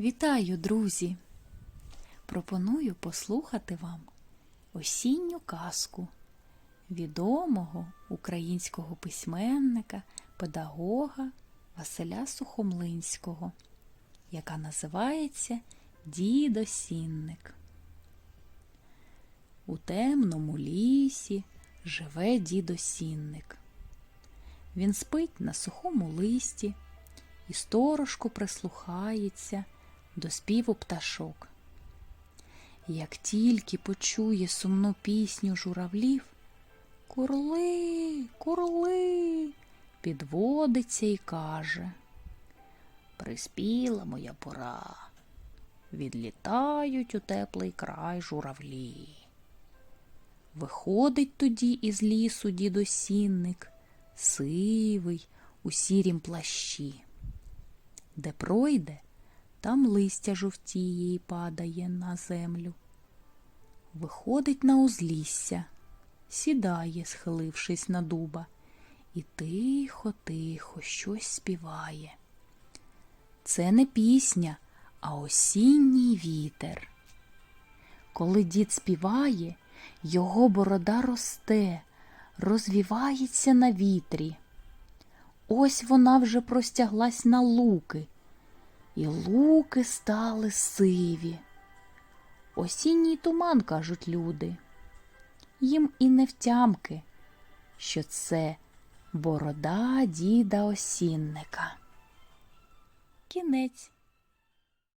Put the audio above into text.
Вітаю, друзі! Пропоную послухати вам осінню казку відомого українського письменника, педагога Василя Сухомлинського, яка називається Дідо Сінник. У темному лісі живе дідо Сінник. Він спить на сухому листі і сторожко прислухається до співу пташок. Як тільки почує сумну пісню журавлів, Курли, курли, підводиться і каже Приспіла моя пора, відлітають у теплий край журавлі. Виходить тоді із лісу дідосінник, сивий у сірім плащі. Де пройде, там листя жовтіє і падає на землю. Виходить на узлісся, сідає, схилившись на дуба, і тихо-тихо щось співає. Це не пісня, а осінній вітер. Коли дід співає, його борода росте, розвівається на вітрі. Ось вона вже простяглась на луки, і луки стали сиві. Осінній туман, кажуть люди. Їм і не втямки, що це борода діда осінника. Кінець.